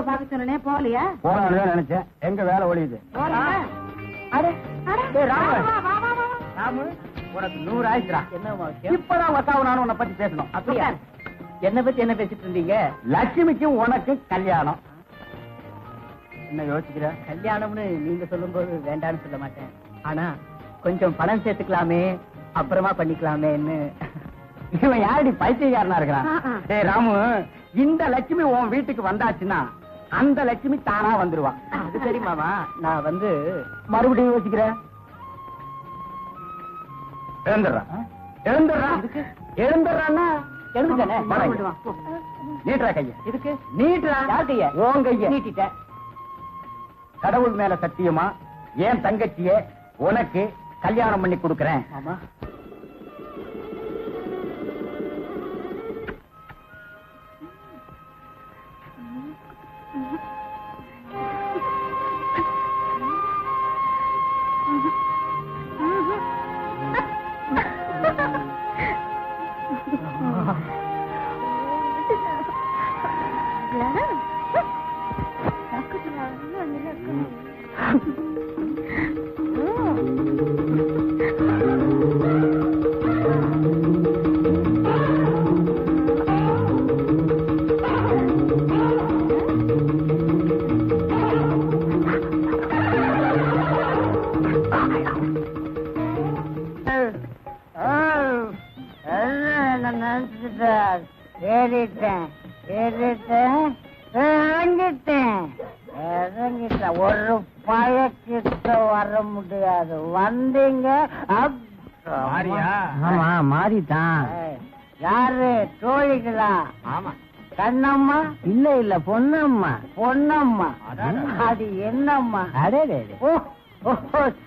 ராமுவ பார்க்க சொன்னனே போகலையா? போனாலும் நினைச்சேன். எங்க வேலை ஒழியுது? ராமு. வா, வா, வா, வா, வா. ராமு உனக்கு நூறு ஆயிடுச்சுடா. என்ன இப்பதான் வசாவு நானும் உன்னை பத்தி பேசணும். அப்படியா? என்ன பத்தி என்ன பேசிட்டு இருந்தீங்க? லட்சுமிக்கும் உனக்கு கல்யாணம். என்ன யோசிக்கிற? கல்யாணம்னு நீங்க சொல்லும்போது வேண்டாம்னு சொல்ல மாட்டேன். ஆனா கொஞ்சம் பணம் சேர்த்துக்கலாமே அப்புறமா பண்ணிக்கலாமேன்னு. இவன் யாரடி பைத்தியக்காரனா இருக்கிறான். டேய் ராமு இந்த லட்சுமி உன் வீட்டுக்கு வந்தாச்சுன்னா அந்த லட்சுமி தானா வந்துருவா. அது சரி மாமா. நான் வந்து மறுபடியும் யோசிக்கிற எழுந்துடுறா. எழுந்துடுறா. எழுந்துடுறான்னா எழுந்துட்டேனே. நீட்டுறா கைய. இதுக்கு நீட்டுறா. யார் கைய? உன் கைய. நீட்டிட்டேன் கடவுள் மேல சத்தியமா? என் தங்கச்சிய? உனக்கு கல்யாணம் பண்ணி கொடுக்கறேன். நினைச்சிட்டேன் ஏறிட்டேன் ஏறிட்டேன் இறங்கிட்டேன். இறங்கிட்டேன். ஒரு பழக்கிட்ட வர முடியாது. வந்தீங்க ஆமா மாறிட்டான் ஏய், யாரு? தோழிகளா? ஆமா. கண்ணம்மா? இல்ல இல்ல பொண்ணம்மா. பொன்னம்மா அதான். அது என்னம்மா? அடே ஓ ஓ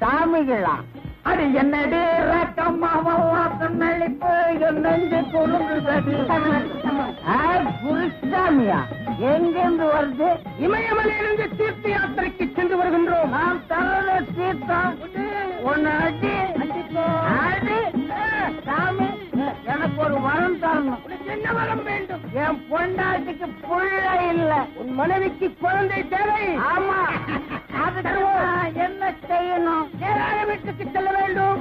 சாமிகளா? அது என்னடி குருசாமியா எங்கிருந்து வருது? இமயமலையிலிருந்து தீர்த்த யாத்திரைக்கு சென்று வருகின்றோம். நாம் தரல தீர்த்தம். ஒன்னு அடி. அடி. சாமி. எனக்கு ஒரு வரம் தரணும் என்ன வரம் வேண்டும்? என் பொண்டாட்டிக்கு புள்ள இல்ல. உன் மனைவிக்கு குழந்தை தேவை. ஆமா. நான் என்ன செய்யணும்? நேராக வீட்டுக்கு செல்ல வேண்டும்.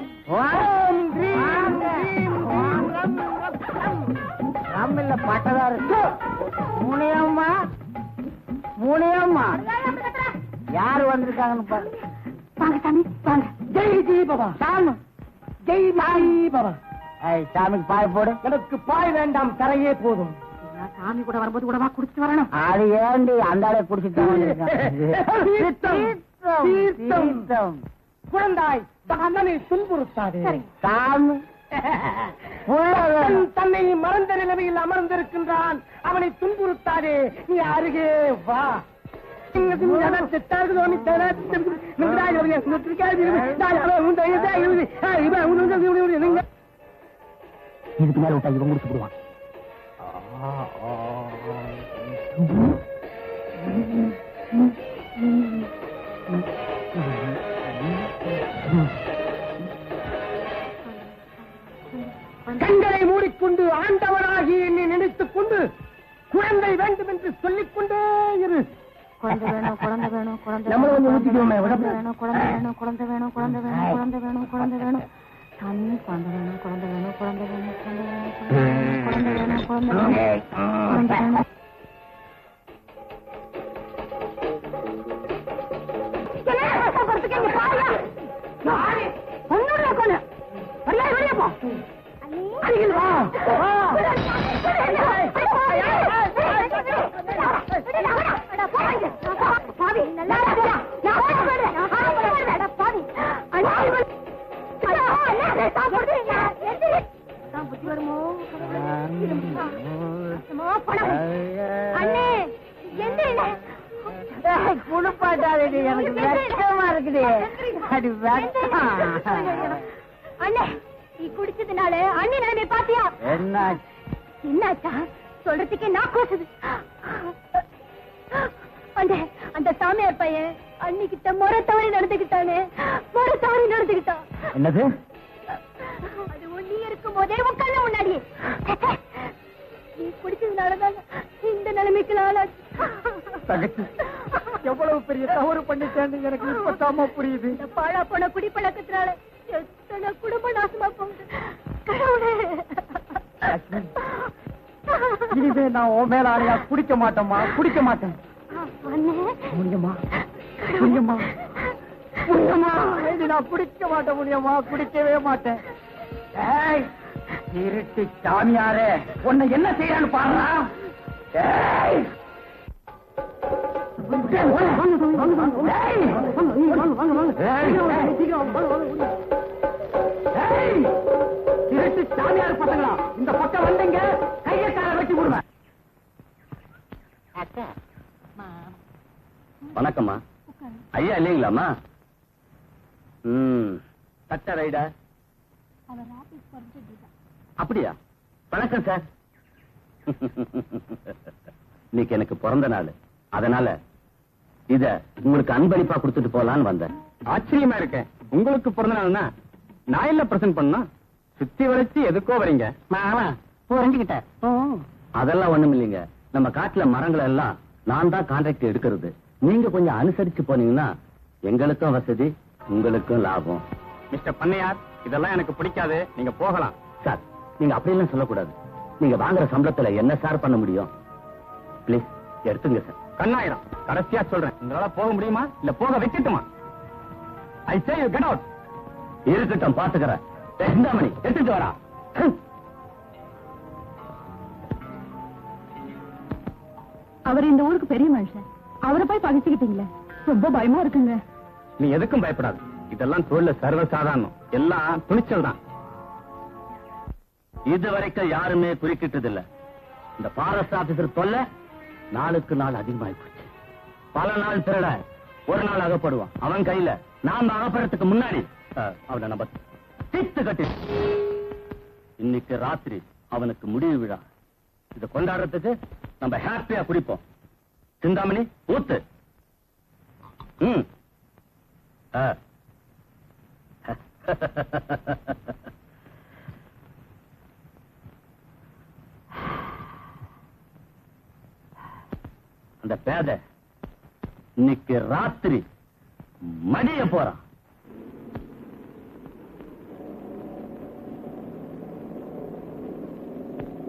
ராமில்ல பட்டதாரு. முனியம்மா முனியம்மா யாரு வந்திருக்காங்கன்னு பாரு. வாங்க சாமி வாங்க. ஜெய் ஜெய் பாபா சாமி. ஜெய் ஜெய் பாபா சாமிக்கு பாய் போடு எனக்கு பாய் வேண்டாம் தரையே போதும் சாமி கூட வரும்போது கூடவா குடிச்சிட்டு வரணும் அது ஏண்டி அந்த ஆளை குடிச்சிட்டு குழந்தாய் தகனனை துன்புறுத்தாதே சாமி. தன்னை மறந்த நிலைமையில் அமர்ந்திருக்கின்றான் அவனை துன்புறுத்தாதே நீ அருகே வா இதுக்கு மேல விட்டா இவன் முடிச்சு விடுவான் கண்களை மூடிக்கொண்டு ஆண்டவனாகி என்னை நினைத்துக் கொண்டு குழந்தை வேண்டும் என்று சொல்லிக் கொண்டே இரு. குழந்தை வேணும் குழந்தை வேணும் குழந்தை வேணும், குழந்தை வேணும் குழந்தை வேணும் குழந்தை வேணும் குழந்தை வேணும் குழந்தை வேணும் குழந்தை வேணும். சாமி குழந்தை வேணும் குழந்தை வேணும் குழந்தை வேணும் குழந்தை வேணும் குழந்தை வேணும் குழந்தை வேணும் குழந்தை வேணும். அருகில் வா. குளிப்பாட்டாதடி எனக்கு வெக்கமா இருக்குது அடி அண்ணே நீ குடிச்சதுனால அண்ணி நிலைமை பாத்தியா? என்ன என்னாச்சா? சொல்றதுக்கே நான் கூசுது அந்த அந்த சாமியார் பையன் அன்னிக்கிட்ட முறை தவறி நடந்துக்கிட்டானே. முறை தவறி நடந்துக்கிட்டான் என்னது? அது நீ இருக்கும் போதே உன் கண்ணு முன்னாடி நீ குடிச்சதுனாலதான் இந்த நிலைமைக்கு ஆளாச்சு. தகச்சு எவ்வளவு பெரிய தவறு பண்ணிட்டேன்னு எனக்கு இப்பதாம்மா புரியுது. பாழா போன குடிப்பழக்கத்தினால எத்தனை குடும்ப நாசமா போகுது. கடவுளே. இனிமே நான் உன் மேல ஆணையா குடிக்க மாட்டேம்மா குடிக்க மாட்டேன். அண்ணே. முடியுமா முடியுமா முடியுமா இனி நான் குடிக்க மாட்டேன் முடியுமா குடிக்கவே மாட்டேன். இருட்டு சாமியாரே உன்னை என்ன செய்யறான்னு திருட்டு சாமியார் பசங்களா இந்த பக்கம் வந்தீங்க கையை கால விடுவேன் வணக்கம்மா. ஐயா ம் ரைடா. அப்படியா? வணக்கம் சார். இன்னைக்கு எனக்கு பிறந்த நாள். அதனால இத உங்களுக்கு அன்பளிப்பா கொடுத்துட்டு போலான்னு வந்தேன். ஆச்சரியமா இருக்கேன் உங்களுக்கு பிறந்த நாள்னா நான் இல்ல பிரசன்ட் பண்ணா சுத்தி வளைச்சு எதுக்கோ வரீங்க. அதெல்லாம் ஒண்ணும் இல்லைங்க. நம்ம காட்டுல மரங்கள் எல்லாம் நான் தான் கான்ட்ராக்ட் எடுக்கிறது. நீங்க கொஞ்சம் அனுசரிச்சு போனீங்கன்னா எங்களுக்கும் வசதி உங்களுக்கும் லாபம். மிஸ்டர் பண்ணையார் இதெல்லாம் எனக்கு பிடிக்காது. நீங்க போகலாம். சார் நீங்க அப்படியெல்லாம் சொல்லக்கூடாது. நீங்க வாங்குற சம்பளத்துல என்ன சார் பண்ண முடியும்? ப்ளீஸ் எடுத்துங்க சார். கண்ணாயிரம். கடைசியா சொல்றேன். உங்களால போக முடியுமா? இல்ல போக வைக்கட்டுமா? I say you get out இருக்கட்டும் பாத்துக்கிறேன். மணி எடுத்துட்டு வரா அவர் இந்த ஊருக்கு பெரிய மனுஷன். அவரை போய் பகிச்சுக்கிட்டீங்களே. ரொம்ப பயமா இருக்குங்க. நீ எதுக்கும் பயப்படாது. இதெல்லாம் தொழில சர்வசாதாரணம். எல்லாம் துணிச்சல் தான். இது வரைக்கும் யாருமே குறுக்கிட்டது இல்ல இந்த ஃபாரஸ்ட் ஆபீசர் தொல்லை நாளுக்கு நாள் அதிகமாகி போச்சு பல நாள் திருட ஒரு நாள் அகப்படுவான். அவன் கையில நாம அகப்படுறதுக்கு முன்னாடி. அவனை நம்ம தீர்த்து கட்டி. இன்னைக்கு ராத்திரி அவனுக்கு முடிவு விழா. இத கொண்டாடுறதுக்கு நம்ம ஹாப்பியா குடிப்போம். சிந்தாமணி ஊத்து. ம். ஆ. அந்த பேத இன்னைக்கு ராத்திரி மடிய போறான்.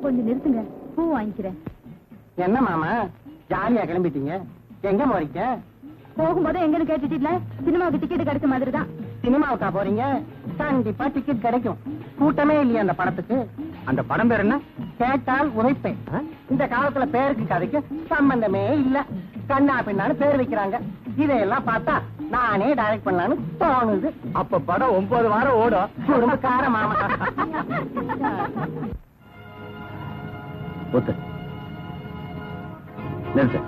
கொஞ்சம் நிறுத்துங்க. பூ வாங்கிக்கிறேன். என்ன மாமா? ஜாலியா கிளம்பிட்டீங்க. எங்க போறீங்க? போகும்போது எங்கன்னு கேட்டுட்டீங்களா? சினிமாவுக்கு டிக்கெட் கிடைச்ச மாதிரி தான் சினிமாவுக்கா போறீங்க? கண்டிப்பா டிக்கெட் கிடைக்கும். கூட்டமே இல்லையா அந்த படத்துக்கு? அந்த படம் பேர் என்ன? கேட்டால் உரைப்பேன். இந்த காலத்துல பேருக்கு கதைக்கு சம்பந்தமே இல்ல. கண்ணா பின்னான்னு பேர் வைக்கிறாங்க. இதையெல்லாம் பார்த்தா நானே டைரக்ட் பண்ணலான்னு தோணுது. அப்ப படம் ஒன்பது வாரம் ஓடும். குடும்பக்கார மாமா. ஊத்து நிறுத்து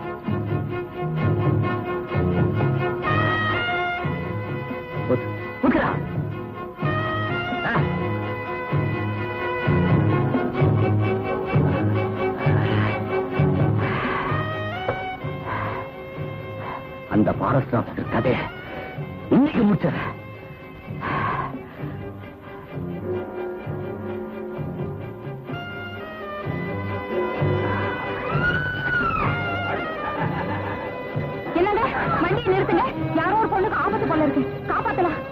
ஊத்து. இந்த ஃபாரஸ்ட் ஆஃபீஸர் கதைய இன்னைக்கு முடிச்சத. என்னங்க? வண்டியை நிறுத்துங்க. யாரோ ஒரு பொண்ணுக்கு ஆபத்து போல இருக்கு. காப்பாத்தலாம்.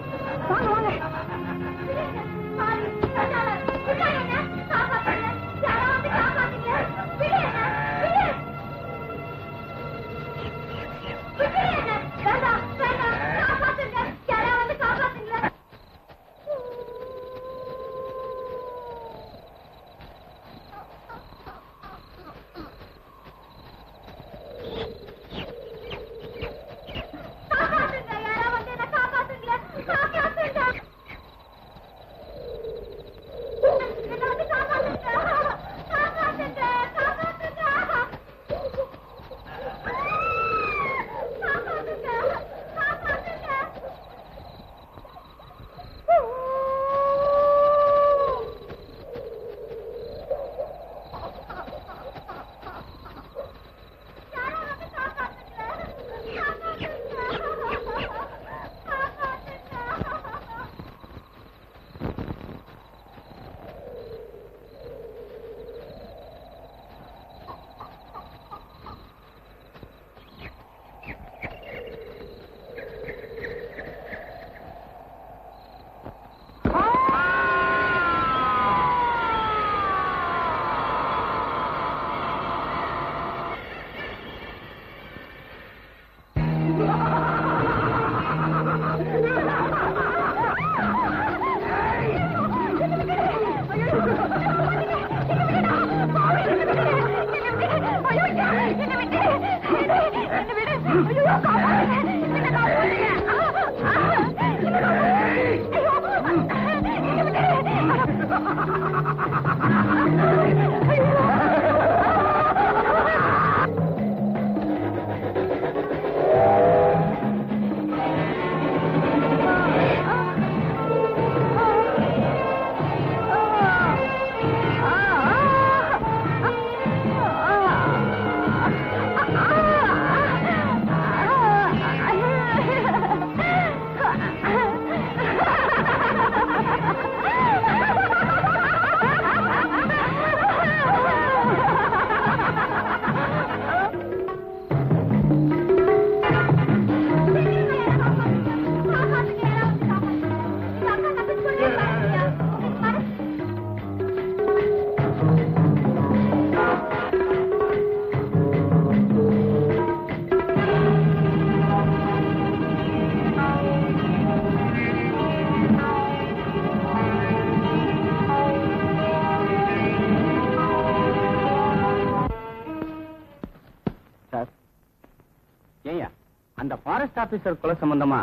ஆபீசர் கொலை சம்பந்தமா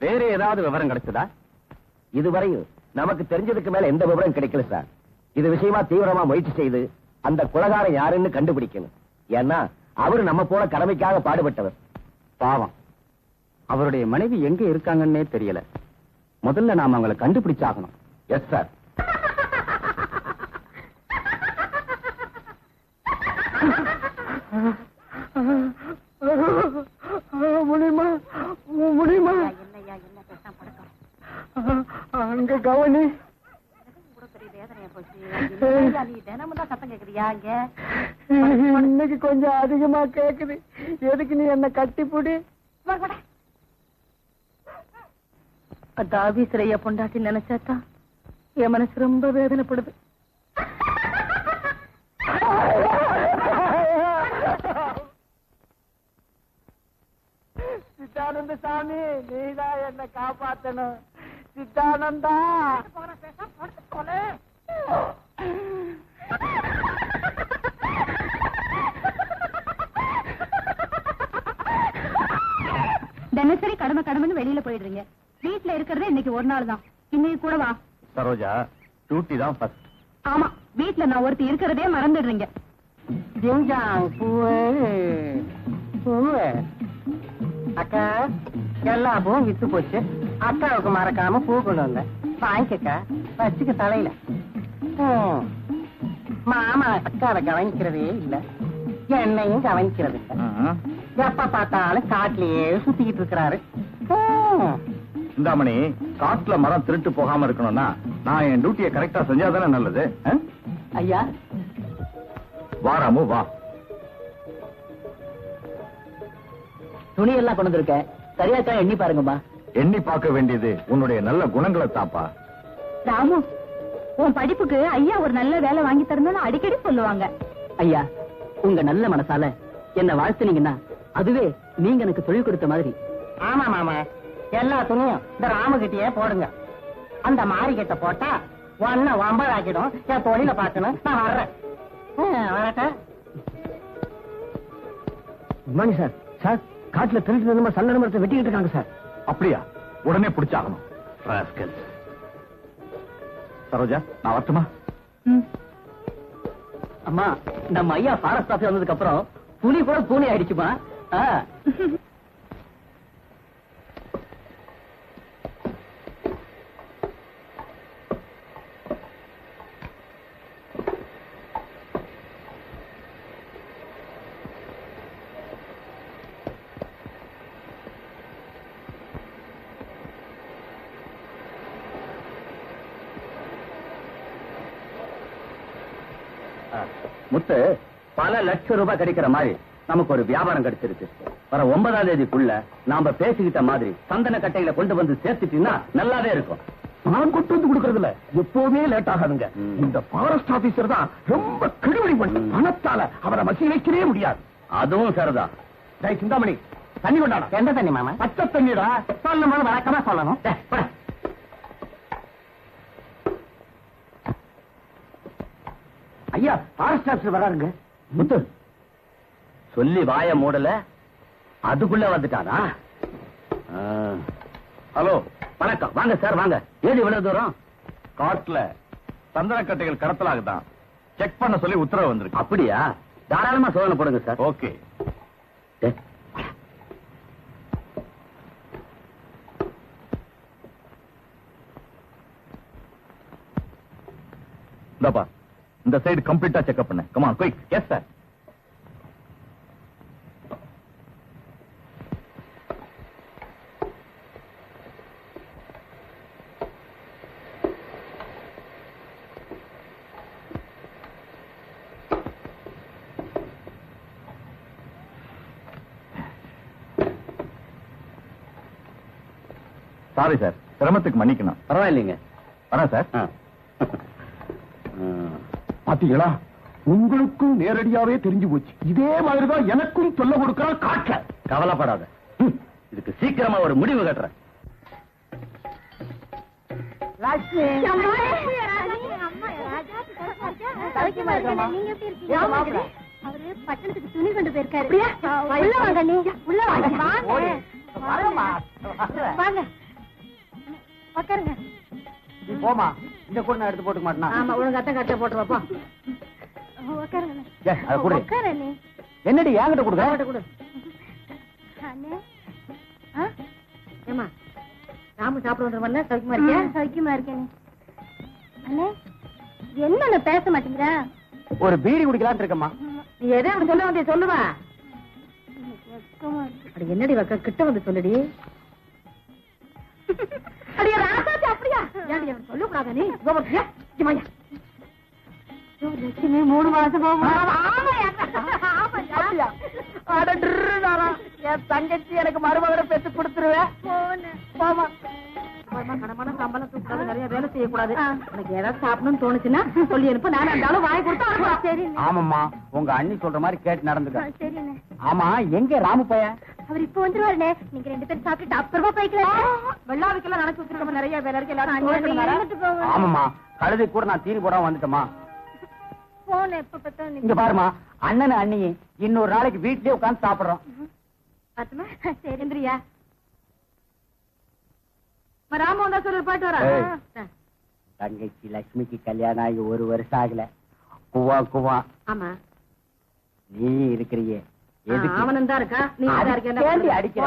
வேற ஏதாவது விவரம் கிடைச்சதா? இதுவரையும் நமக்கு தெரிஞ்சதுக்கு மேல எந்த விவரம் கிடைக்கல சார் இது விஷயமா தீவிரமா முயற்சி செய்து அந்த குலகாரம் யாருன்னு கண்டுபிடிக்கணும். ஏன்னா அவரு நம்ம போல கடமைக்காக பாடுபட்டவர். பாவம். அவருடைய மனைவி எங்க இருக்காங்கன்னே தெரியல. முதல்ல நாம அவங்களை கண்டுபிடிச்சாகணும். எஸ் சார் முடியுமா முடியுமா என்னையா என்ன பேசாம படுக்கிறோம் அங்க கவனி கூட பெரிய வேதனையா போச்சு என்னய்யா நீ தினமும் இங்க இன்னைக்கு கொஞ்சம் அதிகமா கேக்குது. எதுக்கு நீ என்ன கட்டிப்புடி? வாடா. அந்த ஆபீசரைய பொண்டாட்டி நினைச்சாதான் என் மனசு ரொம்ப வேதனைப்படுது. சித்தானந்த சாமி நீதான் என்ன காப்பாத்தணும். சித்தானந்தா. தினசரி கடமை கடமைன்னு வெளியில போயிடுறீங்க. வீட்டுல இருக்கிறதே இன்னைக்கு ஒரு நாள் தான். இன்னைக்கு கூட வா. சரோஜா டியூட்டி தான் ஃபர்ஸ்ட் ஆமா வீட்டுல நான் ஒருத்தி இருக்கிறதே மறந்துடுறீங்க. ஜிங்ஜாங் பூவு பூவு. அக்கா எல்லா பூவும் வித்து போச்சு. அக்காவுக்கு மறக்காம பூ கொண்டு வந்தேன். வாங்கிக்கக்கா வச்சுக்க தலையில. மாமா அக்காவை கவனிக்கிறதே இல்ல. என்னையும் கவனிக்கிறது இல்ல எப்ப பார்த்தாலும் காட்டிலேயே சுத்திக்கிட்டு இருக்கிறாரு. இந்தாமணி காட்டுல மரம் திருட்டு போகாம இருக்கணும்னா நான் என் டியூட்டியை கரெக்டா செஞ்சாதானே நல்லது? ஐயா. வா ராமு வா. துணி எல்லாம் கொண்டு வந்திருக்கேன். சரியா தான் எண்ணி பாருங்கம்மா. எண்ணி பார்க்க வேண்டியது உன்னுடைய நல்ல குணங்களை தாப்பா. ராமு உன் படிப்புக்கு ஐயா ஒரு நல்ல வேலை வாங்கி தரணும்னு அடிக்கடி சொல்லுவாங்க. ஐயா உங்க நல்ல மனசால என்ன வாழ்த்துனீங்கன்னா அதுவே நீங்க எனக்கு தொழில் கொடுத்த மாதிரி. ஆமா மாமா. எல்லா துணியும் இந்த ராமகிட்டயே போடுங்க. அந்த மாரி கிட்ட போட்டா ஒன்ன ஒன்பதாக்கிடும். என் தொழில பாக்கணும் நான் வர்றேன். ம், வரட்டா. மணி சார். சார் காட்டுல திருட்டு நம்ம சந்தன மரத்தை வெட்டிக்கிட்டு இருக்காங்க சார். அப்படியா? உடனே பிடிச்சாகணும். சரோஜா நான் வரட்டுமா? அம்மா நம்ம ஐயா ஃபாரஸ்ட் ஆஃபீஸ் வந்ததுக்கு அப்புறம் புலி கூட பூனை ஆயிடுச்சுமா. முத்து பல லட்சம் ரூபாய் கிடைக்கிற மாதிரி. நமக்கு ஒரு வியாபாரம் கிடைச்சிருக்கு. வர ஒன்பதாம் தேதிக்குள்ள நாம பேசிக்கிட்ட மாதிரி சந்தன கட்டையில கொண்டு வந்து சேர்த்துட்டீங்கன்னா நல்லாவே இருக்கும். நான் கொண்டு வந்து கொடுக்கறதுல எப்பவுமே லேட் ஆகாதுங்க. இந்த ஃபாரஸ்ட் ஆபீசர் தான் ரொம்ப கெடுபடி பண்ண. பணத்தால அவரை மசி வைக்கவே முடியாது. அதுவும் சரிதான். டேய் சிந்தாமணி தண்ணி கொண்டாடா. எந்த தண்ணி மாமா? பச்சை தண்ணிடா. சொல்லும் போது வழக்கமா சொல்லணும். ஐயா ஃபாரஸ்ட் ஆபீசர் வராருங்க. முத்து. சொல்லி வாய மூடல அதுக்குள்ள வந்துட்டானா. ஹலோ வணக்கம். வாங்க சார் வாங்க. ஏது இவ்வளவு தூரம்? காட்டுல சந்தனக்கட்டைகள் கடத்தலாகுதான் செக் பண்ண சொல்லி உத்தரவு வந்திருக்கு. அப்படியா? தாராளமா சோதனை போடுங்க சார். ஓகே. இந்த சைடு கம்ப்ளீட்டா செக்அப் பண்ண. Come on quick yes sir sorry sir சிரமத்துக்கு மன்னிக்கணும் பரவாயில்லைங்க வரேன் சார். பாத்தீங்களா உங்களுக்கும் நேரடியாவே தெரிஞ்சு போச்சு இதே மாதிரிதான் எனக்கும் சொல்ல கொடுக்கறான் காட்ட கவலைப்படாத இதுக்கு சீக்கிரமா ஒரு முடிவு கட்டுறேன் அவரு பட்டணத்துக்கு துணி கொண்டு போயிருக்காரு உள்ள வாங்க நீ உள்ள வாங்க வாங்க வாங்க உட்காருங்க நீ போமா இந்த கூட நான் எடுத்து போட்டுக்க மாட்டேனா? ஆமா ஒழுங்கா தான் கட்ட போட்டு வைப்போம். உட்காருங்க ஏ, அதை கொடு. உட்காரு நீ என்னடி என்கிட்ட கொடுக்க? அண்ணே. ஆ? ஏம்மா ராமு சாப்பிட வந்து சௌக்கியமா இருக்கியா? சௌக்கியமா இருக்கேன். அண்ணே என்ன பேச மாட்டேங்கிறா? ஒரு பீடி குடிக்கலாம்னு இருக்கம்மா. நீ எதை அப்படி சொல்ல வந்தே சொல்லுவா? அடி என்னடி வக்க கிட்ட வந்து சொல்லுடி. அடியா ராசாச்சி அப்படியா? ஏன்டி அவன் சொல்லக்கூடாத நீ? கோபத்தியா சும்மாயா லட்சுமி மூணு மாசமா என் தங்கச்சி எனக்கு மருமகனை பெற்று கொடுத்துருவேன் போமா கடமான சம்பளம் தூக்காது நிறைய வேலை செய்யக்கூடாது எனக்கு ஏதாவது சாப்பிடணும்னு தோணுச்சுன்னா சொல்லி அனுப்ப நான் இருந்தாலும் வாங்கி கொடுத்தா சரி ஆமாம்மா உங்க அண்ணி சொல்ற மாதிரி கேட்டு நடந்துக்க சரிண்ணே ஆமா எங்க ராமு பையன் அவர் இப்ப வந்துருவாருண்ணே நீங்க ரெண்டு பேரும் சாப்பிட்டு அப்புறமா போய்க்கலாம் வெள்ளாவுக்கெல்லாம் வச்சிருக்க நிறைய வேலை இருக்கு எல்லாரும் ஆமாம்மா கழுதை கூட நான் தீனி போடாம வந்துட்டேமா போன எப்ப பார்த்தா இங்க பாருமா அண்ணன் அண்ணி இன்னொரு நாளைக்கு வீட்லயே உட்கார்ந்து சாப்பிடுறோம் பாத்துமா சரி இந்திரியா ராம வந்தா சொல்லு பாட்டு வரா ஏய். ஆ. தங்கச்சி லட்சுமிக்கு கல்யாணம் ஆகி ஒரு வருஷம் ஆகல. குவா குவா. ஆமா. நீ இருக்கிறியே? அவனும் தான் இருக்கா? நீ அடிக்கிற?